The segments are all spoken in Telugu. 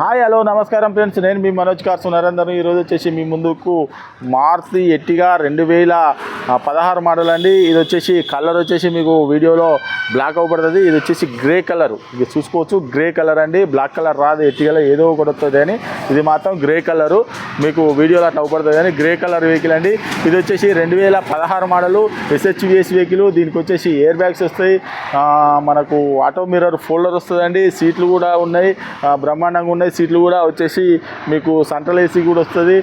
హాయ్ హలో నమస్కారం ఫ్రెండ్స్. నేను మీ మనోజ్ కార్సు నరేందర్ ఈరోజు వచ్చేసి మీ ముందుకు మారుతి ఎట్టిగా రెండు వేల పదహారు మోడల్ అండి. ఇది వచ్చేసి కలర్ వచ్చేసి మీకు వీడియోలో బ్లాక్ అవ్వబడుతుంది ఇది వచ్చేసి గ్రే కలర్ ఇది చూసుకోవచ్చు గ్రే కలర్ అండి. బ్లాక్ కలర్ రాదు ఎట్టిగల ఏదో ఒకటి వస్తుంది అని. ఇది మాత్రం గ్రే కలరు మీకు వీడియోలో అట్లా అవ్వబడుతుంది అని గ్రే కలర్ వెహికల్ అండి. ఇది వచ్చేసి రెండు వేల పదహారు మోడలు ఎస్హెచ్విఎస్ వెహికల్ దీనికి వచ్చేసి ఎయిర్ బ్యాగ్స్ వస్తాయి. మనకు ఆటో మిర్రర్ ఫోల్డర్ వస్తుందండి. సీట్లు కూడా ఉన్నాయి. బ్రహ్మాండంగా ఉన్నాయి. సీట్లు కూడా వచ్చేసి మీకు సెంట్రల్ ఏసీ కూడా వస్తుంది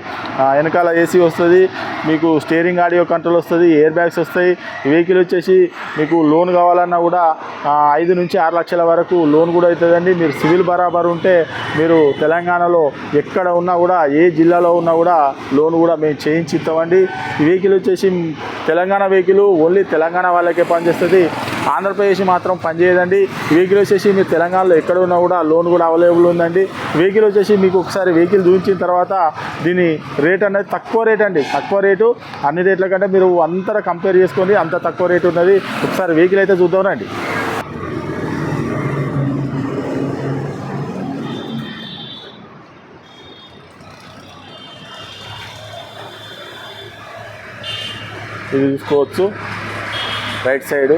వెనకాల ఏసీ వస్తుంది మీకు స్టీరింగ్ ఆడియో కంట్రోల్ వస్తుంది ఎయిర్ బ్యాగ్స్ వస్తాయి వెహికల్ వచ్చేసి మీకు లోన్ కావాలన్నా కూడా ఐదు నుంచి ఆరు లక్షల వరకు లోన్ కూడా అవుతుందండి. మీరు సివిల్ బరాబర్ ఉంటే మీరు తెలంగాణలో ఎక్కడ ఉన్నా కూడా ఏ జిల్లాలో ఉన్నా కూడా లోన్ కూడా మేము చేయించి ఇస్తామండి వెహికల్ వచ్చేసి తెలంగాణ వెహికల్ ఓన్లీ తెలంగాణ వాళ్ళకే పనిచేస్తుంది. ఆంధ్రప్రదేశ్ మాత్రం పనిచేయదండి. వెహికల్ వచ్చేసి మీరు తెలంగాణలో ఎక్కడ ఉన్నా కూడా లోన్ కూడా అవైలబుల్ ఉందండి. వెహికల్ వచ్చేసి మీకు ఒకసారి వెహికల్ చూపించిన తర్వాత దీని రేట్ అనేది తక్కువ రేట్ అండి. తక్కువ రేటు అన్ని రేట్ల కంటే మీరు అంతర కంపేర్ చేసుకోండి అంత తక్కువ రేట్ ఉన్నది. ఒకసారి వెహికల్ అయితే చూద్దాం రండి. ఇది చూసుకోవచ్చు. Right side.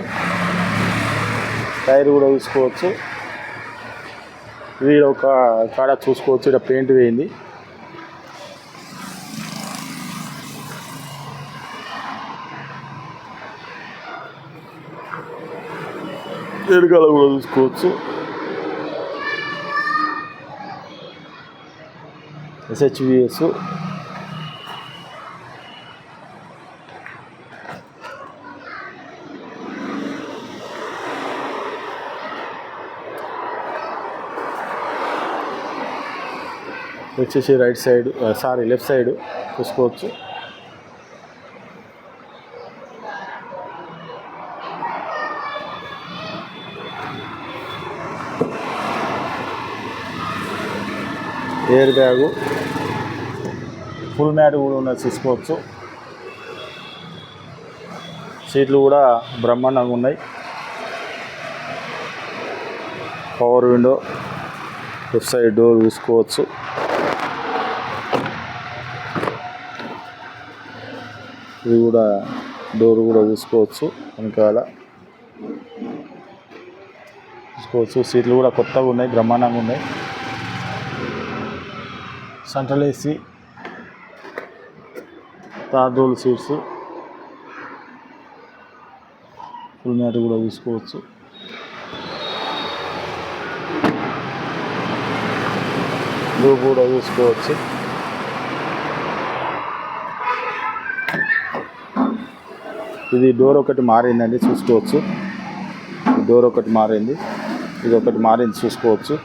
టైర్ కూడా చూసుకోవచ్చు వీడు ఒక కాడ చూసుకోవచ్చు ఇక్కడ పెయింట్ వేయింది. ఎడుకల కూడా చూసుకోవచ్చు. ఎస్హెచ్విఎస్ వచ్చేసి right side sorry left side చూసుకోవచ్చు. ఎయిర్ బ్యాగు ఫుల్ మ్యాట్ కూడా ఉన్నది చూసుకోవచ్చు. సీట్లు కూడా బ్రహ్మాండంగా ఉన్నాయి. Power window left side door చూసుకోవచ్చు. ఇది కూడా డోర్ కూడా చూసుకోవచ్చు వెనకాల. చూసుకోవచ్చు. సీట్లు కూడా కొత్తగా ఉన్నాయి బ్రహ్మాండంగా ఉన్నాయి. Central AC. Third row seats. Full mat కూడా చూసుకోవచ్చు. బ్లూ కూడా చూసుకోవచ్చు. ఇది డోర్ ఒకటి మారిందండి చూసుకోవచ్చు. డోర్ ఒకటి మారింది ఇది ఒకటి మారింది చూసుకోవచ్చు.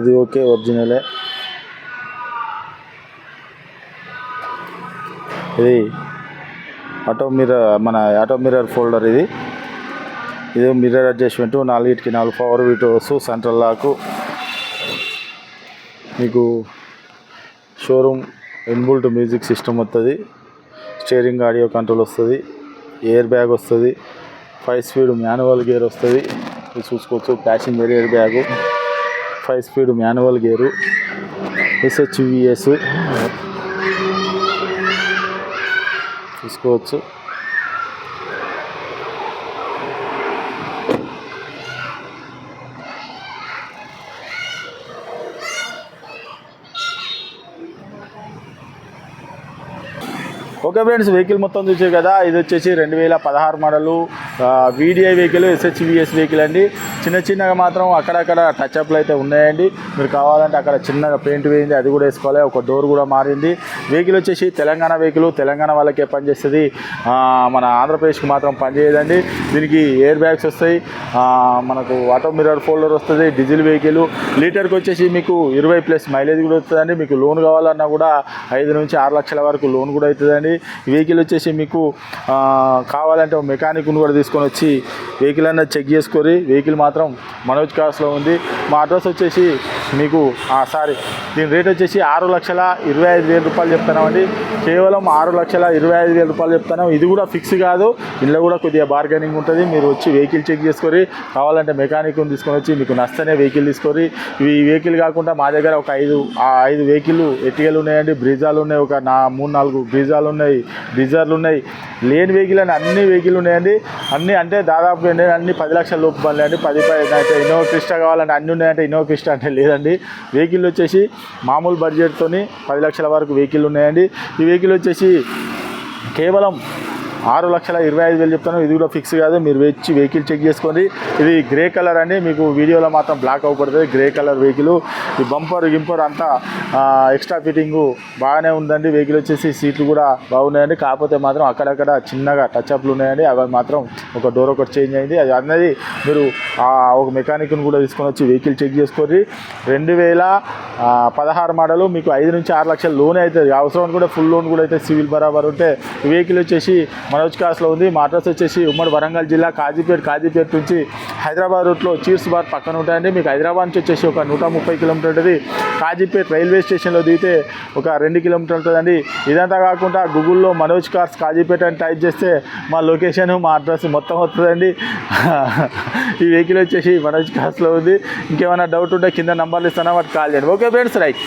ఇది ఓకే ఒరిజినలే. ఇది ఆటో మిర్రర్ మన ఆటో మిర్రర్ ఫోల్డర్ ఇది. ఇది మిర్రర్ అడ్జస్ట్మెంట్ నాలుగిటికి నాలుగు పవర్ విటోస్ సెంట్రల్ లాకు మీకు షోరూమ్ ఇన్బుల్ట్ మ్యూజిక్ సిస్టమ్ వస్తుంది స్టీరింగ్ ఆడియో కంట్రోల్ వస్తుంది. ఎయిర్ బ్యాగ్ వస్తుంది. ఫైవ్ స్పీడ్ మాన్యువల్ గేర్ వస్తుంది. ఇది చూసుకోవచ్చు passenger air bag five speed manual gear SHVS చూసుకోవచ్చు. ఓకే ఫ్రెండ్స్ వెహికల్ మొత్తం చూసారు కదా ఇది వచ్చేసి రెండు వేల పదహారు model. VDI vehicle SHVS vehicle అండి. చిన్న చిన్నగా మాత్రం అక్కడక్కడ టచ్ అప్లు అయితే ఉన్నాయండి. మీరు కావాలంటే అక్కడ చిన్నగా పెయింట్ వేయింది అది కూడా వేసుకోవాలి. ఒక డోర్ కూడా మారింది. వెహికల్ వచ్చేసి తెలంగాణ వెహికల్ తెలంగాణ వాళ్ళకే పనిచేస్తుంది. మన ఆంధ్రప్రదేశ్కి మాత్రం పనిచేయదండి. దీనికి ఎయిర్ బ్యాగ్స్ వస్తాయి. మనకు ఆటో మిర్రర్ ఫోల్డర్ వస్తుంది డీజిల్ వెహికల్ లీటర్కి వచ్చేసి మీకు ఇరవై ప్లస్ మైలేజ్ కూడా వస్తుందండి. మీకు లోన్ కావాలన్నా కూడా ఐదు నుంచి ఆరు లక్షల వరకు లోన్ కూడా అవుతుందండి. వెహికల్ వచ్చేసి మీకు కావాలంటే ఒక మెకానిక్ను కూడా తీసుకొని వచ్చి వెహికల్ అన్నది చెక్ చేసుకొని వెహికల్ మాత్రం మనోజ్ కార్స్లో ఉంది. మా అడ్రస్ వచ్చేసి మీకు సారీ దీని రేట్ వచ్చేసి ఆరు లక్షల ఇరవై ఐదు వేల రూపాయలు చెప్తున్నామండి కేవలం ఆరు లక్షల ఇరవై ఐదు వేల రూపాయలు చెప్తున్నాం. ఇది కూడా ఫిక్స్ కాదు. ఇందులో కూడా కొద్దిగా బార్గెనింగ్ ఉంటుంది. మీరు వచ్చి వెహికల్ చెక్ చేసుకొని కావాలంటే మెకానిక్ని తీసుకొని వచ్చి మీకు నచ్చనే వెహికల్ తీసుకొని ఈ వెహికల్ కాకుండా మా దగ్గర ఒక ఐదు ఐదు వెహికల్ ఎట్టికలు ఉన్నాయండి? బ్రిజాలు ఉన్నాయి. ఒక నా మూడు నాలుగు బ్రిజాలు ఉన్నాయి. డిజర్లు ఉన్నాయి. లేని వెహికల్ అని అన్ని వెహికల్ ఉన్నాయండి. అన్ని అంటే దాదాపు ఏంటంటే అన్ని పది లక్షల లోపు బండ్లు అండి. పది పది అయితే ఇన్నోవా క్రిస్టా కావాలంటే అన్ని ఉన్నాయంటే ఇన్నోవా క్రిస్టా అంటే లేదండి. వెహికల్ వచ్చేసి మామూలు బడ్జెట్తోని పది లక్షల వరకు వెహికల్ ఉన్నాయండి. ఈ వెహికల్ వచ్చేసి కేవలం ఆరు లక్షల ఇరవై ఐదు వేలు చెప్తాను. ఇది కూడా ఫిక్స్ కాదు. మీరు వచ్చి వెహికల్ చెక్ చేసుకోండి. ఇది గ్రే కలర్ అండి. మీకు వీడియోలో మాత్రం బ్లాక్ అవ్వబడుతుంది గ్రే కలర్ వెహికల్ ఈ బంపర్ గింపర్ అంతా ఎక్స్ట్రా ఫిట్టింగ్ బాగానే ఉందండి. వెహికల్ వచ్చేసి సీట్లు కూడా బాగున్నాయండి. కాకపోతే మాత్రం అక్కడక్కడ చిన్నగా టచ్అప్లు ఉన్నాయండి. అవి మాత్రం ఒక డోర్ ఒకటి చేంజ్ అయింది. అది అన్నది మీరు ఒక మెకానిక్ను కూడా తీసుకొని వచ్చి వెహికల్ చెక్ చేసుకోండి. రెండు వేల పదహారు మోడలు. మీకు ఐదు నుంచి ఆరు లక్షల లోన్ అవుతుంది అవసరం కూడా ఫుల్ లోన్ కూడా అయితే సివిల్ బరాబర్ ఉంటే ఈ వెహికల్ వచ్చేసి మనోజ్ కాస్లో ఉంది. మా అడ్రస్ వచ్చేసి ఉమ్మడి వరంగల్ జిల్లా కాజీపేట కాజీపేట నుంచి హైదరాబాద్ రూట్లో చీర్స్ బార్ పక్కన ఉంటాయండి. మీకు హైదరాబాద్ నుంచి వచ్చేసి ఒక నూట ముప్పై కిలోమీటర్ ఉంటుంది. కాజీపేట రైల్వే స్టేషన్లో దిగితే ఒక రెండు కిలోమీటర్లు ఉంటుందండి. ఇదంతా కాకుండా గూగుల్లో మనోజ్ కార్స్ కాజీపేట అని టైప్ చేస్తే మా లొకేషన్ మా అడ్రస్ మొత్తం వస్తుందండి. ఈ వెహికల్ వచ్చేసి మనోజ్ కార్స్లో ఉంది. ఇంకేమైనా డౌట్ ఉంటే కింద నంబర్లు ఇస్తాను. వాటికి కాల్ చేయండి. Okay friends right.